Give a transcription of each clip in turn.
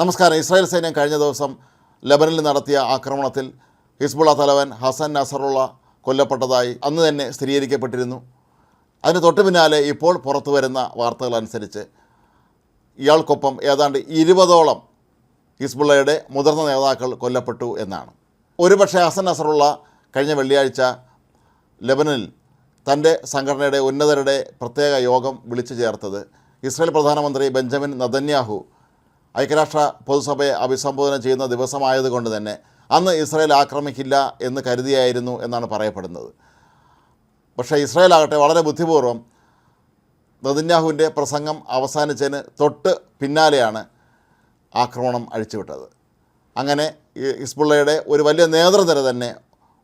നമസ്കാരം. ഇസ്രായേൽ സൈന്യം കഴിഞ്ഞ ദിവസം ലബനനിൽ നടത്തിയ ആക്രമണത്തിൽ ഹിസ്ബുള്ള തലവൻ ഹസൻ നസറുള്ള കൊല്ലപ്പെട്ടതായി അന്ന് തന്നെ സ്ഥിരീകരിക്കപ്പെട്ടിരുന്നു. അതിന് തൊട്ടു പിന്നാലെ ഇപ്പോൾ പുറത്തു വരുന്ന വാർത്തകളനുസരിച്ച് ഇയാൾക്കൊപ്പം ഏതാണ്ട് ഇരുപതോളം ഹിസ്ബുള്ളയുടെ മുതിർന്ന നേതാക്കൾ കൊല്ലപ്പെട്ടു എന്നാണ്. ഒരുപക്ഷെ ഹസൻ നസറുള്ള കഴിഞ്ഞ വെള്ളിയാഴ്ച ലബനനിൽ തന്റെ സംഘടനയുടെ ഉന്നതരുടെ പ്രത്യേക യോഗം വിളിച്ചു ചേർത്തത് ഇസ്രായേൽ പ്രധാനമന്ത്രി ബെഞ്ചമിൻ നദന്യാഹു ഐക്യരാഷ്ട്ര പൊതുസഭയെ അഭിസംബോധന ചെയ്യുന്ന ദിവസമായതുകൊണ്ട് തന്നെ അന്ന് ഇസ്രായേൽ ആക്രമിക്കില്ല എന്ന് കരുതിയായിരുന്നു എന്നാണ് പറയപ്പെടുന്നത്. പക്ഷേ ഇസ്രായേൽ ആകട്ടെ വളരെ ബുദ്ധിപൂർവം നദിന്യാഹുവിന്റെ പ്രസംഗം അവസാനിച്ചതിന് തൊട്ട് പിന്നാലെയാണ് ആക്രമണം അഴിച്ചുവിട്ടത്. അങ്ങനെ ഹിസ്ബുള്ളയുടെ ഒരു വലിയ നേതൃനിര തന്നെ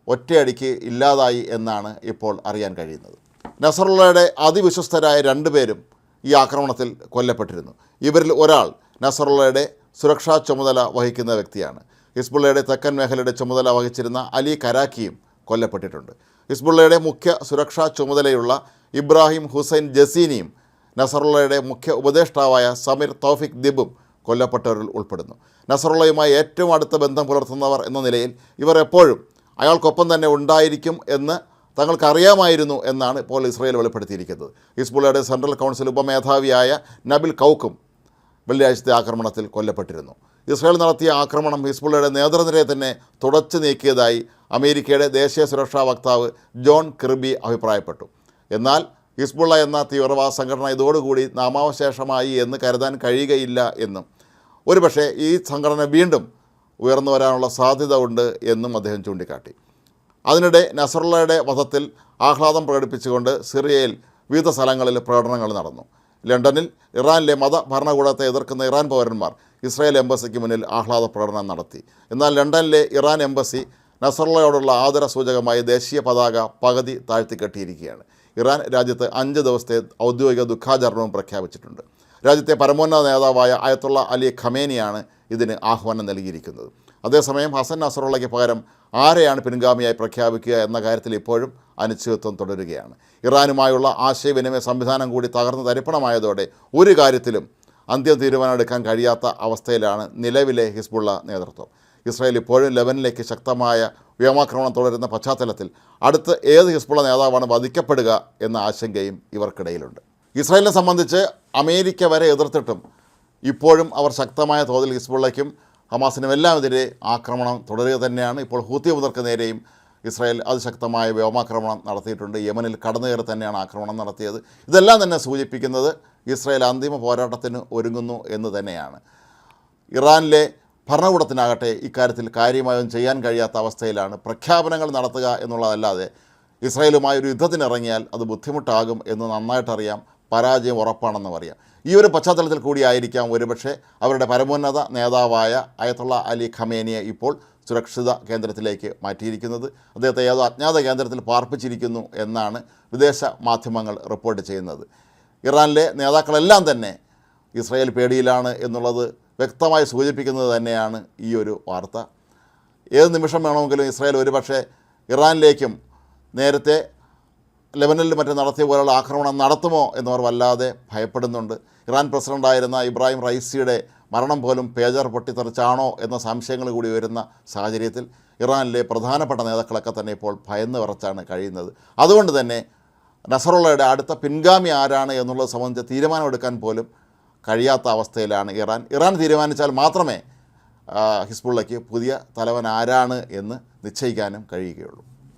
ഒറ്റയടിക്ക് ഇല്ലാതായി എന്നാണ് ഇപ്പോൾ അറിയാൻ കഴിയുന്നത്. നസറുള്ളയുടെ അതിവിശ്വസ്തരായ രണ്ടുപേരും ഈ ആക്രമണത്തിൽ കൊല്ലപ്പെട്ടിരുന്നു. ഇവരിൽ ഒരാൾ നസറുള്ളയുടെ സുരക്ഷാ ചുമതല വഹിക്കുന്ന വ്യക്തിയാണ്. ഹിസ്ബുള്ളയുടെ തെക്കൻ മേഖലയുടെ ചുമതല വഹിച്ചിരുന്ന അലി കരാക്കിയും കൊല്ലപ്പെട്ടിട്ടുണ്ട്. ഹിസ്ബുള്ളയുടെ മുഖ്യ സുരക്ഷാ ചുമതലയുള്ള ഇബ്രാഹിം ഹുസൈൻ ജസീനിയും നസറുള്ളയുടെ മുഖ്യ ഉപദേഷ്ടാവായ സമീർ തോഫിക് ദിബും കൊല്ലപ്പെട്ടവരിൽ ഉൾപ്പെടുന്നു. നസറുള്ളയുമായി ഏറ്റവും അടുത്ത ബന്ധം പുലർത്തുന്നവർ എന്ന നിലയിൽ ഇവർ എപ്പോഴും അയാൾക്കൊപ്പം തന്നെ ഉണ്ടായിരിക്കും എന്ന് തങ്ങൾക്കറിയാമായിരുന്നു എന്നാണ് ഇപ്പോൾ ഇസ്രയേൽ വെളിപ്പെടുത്തിയിരിക്കുന്നത്. ഹിസ്ബുള്ളയുടെ സെൻട്രൽ കൗൺസിൽ ഉപമേധാവിയായ നബിൽ കൗക്കും വെള്ളിയാഴ്ചത്തെ ആക്രമണത്തിൽ കൊല്ലപ്പെട്ടിരുന്നു. ഇസ്രായേൽ നടത്തിയ ആക്രമണം ഹിസ്ബുള്ളയുടെ നേതൃനിരയെ തന്നെ തുടച്ചു നീക്കിയതായി അമേരിക്കയുടെ ദേശീയ സുരക്ഷാ വക്താവ് ജോൺ കിർബി അഭിപ്രായപ്പെട്ടു. എന്നാൽ ഹിസ്ബുള്ള എന്ന തീവ്രവാദ സംഘടന ഇതോടുകൂടി നാമാവശേഷമായി എന്ന് കരുതാൻ കഴിയുകയില്ല എന്നും. ഒരുപക്ഷേ ഈ സംഘടന വീണ്ടും ഉയർന്നു വരാനുള്ള സാധ്യത ഉണ്ട് എന്നും അദ്ദേഹം ചൂണ്ടിക്കാട്ടി. അതിനിടെ നസറുള്ളയുടെ വധത്തിൽ ആഹ്ലാദം പ്രകടിപ്പിച്ചുകൊണ്ട് സിറിയയിൽ വിവിധ സ്ഥലങ്ങളിൽ പ്രകടനങ്ങൾ നടന്നു. ലണ്ടനിൽ ഇറാനിലെ മത ഭരണകൂടത്തെ എതിർക്കുന്ന ഇറാൻ പൗരന്മാർ ഇസ്രായേൽ എംബസിക്ക് മുന്നിൽ ആഹ്ലാദ പ്രകടനം നടത്തി. എന്നാൽ ലണ്ടനിലെ ഇറാൻ എംബസി നസറുള്ളയോടുള്ള ആദര സൂചകമായി ദേശീയ പതാക പകുതി താഴ്ത്തിക്കെട്ടിയിരിക്കുകയാണ്. ഇറാൻ രാജ്യത്ത് അഞ്ച് ദിവസത്തെ ഔദ്യോഗിക ദുഃഖാചരണവും പ്രഖ്യാപിച്ചിട്ടുണ്ട്. രാജ്യത്തെ പരമോന്നത നേതാവായ അയത്തുള്ള അലി ഖമേനിയാണ് ഇതിന് ആഹ്വാനം നൽകിയിരിക്കുന്നത്. അതേസമയം ഹസൻ നസറുള്ളയ്ക്ക് പകരം ആരെയാണ് പിൻഗാമിയായി പ്രഖ്യാപിക്കുക എന്ന കാര്യത്തിൽ ഇപ്പോഴും അനിശ്ചിതത്വം തുടരുകയാണ്. ഇറാനുമായുള്ള ആശയവിനിമയ സംവിധാനം കൂടി തകർന്ന് തരിപ്പണമായതോടെ ഒരു കാര്യത്തിലും അന്ത്യം തീരുമാനമെടുക്കാൻ കഴിയാത്ത അവസ്ഥയിലാണ് നിലവിലെ ഹിസ്ബുള്ള നേതൃത്വം. ഇസ്രായേൽ ഇപ്പോഴും ലെബനിലേക്ക് ശക്തമായ വ്യോമാക്രമണം തുടരുന്ന പശ്ചാത്തലത്തിൽ അടുത്ത് ഏത് ഹിസ്ബുള്ള നേതാവാണ് വധിക്കപ്പെടുക എന്ന ആശങ്കയും ഇവർക്കിടയിലുണ്ട്. ഇസ്രായേലിനെ സംബന്ധിച്ച് അമേരിക്ക വരെ എതിർത്തിട്ടും ഇപ്പോഴും അവർ ശക്തമായ തോതിൽ ഹിസ്ബുള്ളയ്ക്കും ഹമാസിനും എല്ലാമെതിരെ ആക്രമണം തുടരുക തന്നെയാണ് ഇപ്പോൾ ഹൂത്തി മുതർക്ക് നേരെയും ഇസ്രായേൽ അതിശക്തമായ വ്യോമാക്രമണം നടത്തിയിട്ടുണ്ട്. യമനിൽ കടന്നു കയറി തന്നെയാണ് ആക്രമണം നടത്തിയത്. ഇതെല്ലാം തന്നെ സൂചിപ്പിക്കുന്നത് ഇസ്രായേൽ അന്തിമ പോരാട്ടത്തിന് ഒരുങ്ങുന്നു എന്ന് തന്നെയാണ്. ഇറാനിലെ ഭരണകൂടത്തിനാകട്ടെ ഇക്കാര്യത്തിൽ കാര്യമായും ചെയ്യാൻ കഴിയാത്ത അവസ്ഥയിലാണ് പ്രഖ്യാപനങ്ങൾ നടത്തുക എന്നുള്ളതല്ലാതെ ഇസ്രായേലുമായി ഒരു യുദ്ധത്തിനിറങ്ങിയാൽ അത് ബുദ്ധിമുട്ടാകും എന്ന് നന്നായിട്ടറിയാം പരാജയം ഉറപ്പാണെന്ന് അറിയാം ഈ ഒരു പശ്ചാത്തലത്തിൽ കൂടിയായിരിക്കാം ഒരുപക്ഷെ അവരുടെ പരമോന്നത നേതാവായ അയത്തുള്ള അലി ഖമേനിയെ ഇപ്പോൾ സുരക്ഷിത കേന്ദ്രത്തിലേക്ക് മാറ്റിയിരിക്കുന്നത്. അദ്ദേഹത്തെ ഏതോ അജ്ഞാത കേന്ദ്രത്തിൽ പാർപ്പിച്ചിരിക്കുന്നു എന്നാണ് വിദേശ മാധ്യമങ്ങൾ റിപ്പോർട്ട് ചെയ്യുന്നത്. ഇറാനിലെ നേതാക്കളെല്ലാം തന്നെ ഇസ്രായേൽ പേടിയിലാണ് എന്നുള്ളത് വ്യക്തമായി സൂചിപ്പിക്കുന്നത് തന്നെയാണ് ഈ ഒരു വാർത്ത. ഏത് നിമിഷം വേണമെങ്കിലും ഇസ്രായേൽ ഒരുപക്ഷെ ഇറാനിലേക്കും നേരത്തെ ലെബനനിൽ മറ്റും നടത്തിയ പോലെയുള്ള ആക്രമണം നടത്തുമോ എന്നവർ വല്ലാതെ ഭയപ്പെടുന്നുണ്ട്. ഇറാൻ പ്രസിഡന്റായിരുന്ന ഇബ്രാഹിം റൈസിയുടെ മരണം പോലും പേജർ പൊട്ടിത്തെറിച്ചാണോ എന്ന സംശയങ്ങൾ കൂടി വരുന്ന സാഹചര്യത്തിൽ ഇറാനിലെ പ്രധാനപ്പെട്ട നേതാക്കളൊക്കെ തന്നെ ഇപ്പോൾ ഭയന്ന് വിറച്ചാണ് കഴിയുന്നത്. അതുകൊണ്ട് തന്നെ നസറുള്ളയുടെ അടുത്ത പിൻഗാമി ആരാണ് എന്നുള്ളത് സംബന്ധിച്ച് തീരുമാനമെടുക്കാൻ പോലും കഴിയാത്ത അവസ്ഥയിലാണ് ഇറാൻ. ഇറാൻ തീരുമാനിച്ചാൽ മാത്രമേ ഹിസ്ബുള്ളയ്ക്ക് പുതിയ തലവൻ ആരാണ് എന്ന് നിശ്ചയിക്കാനും കഴിയുകയുള്ളൂ.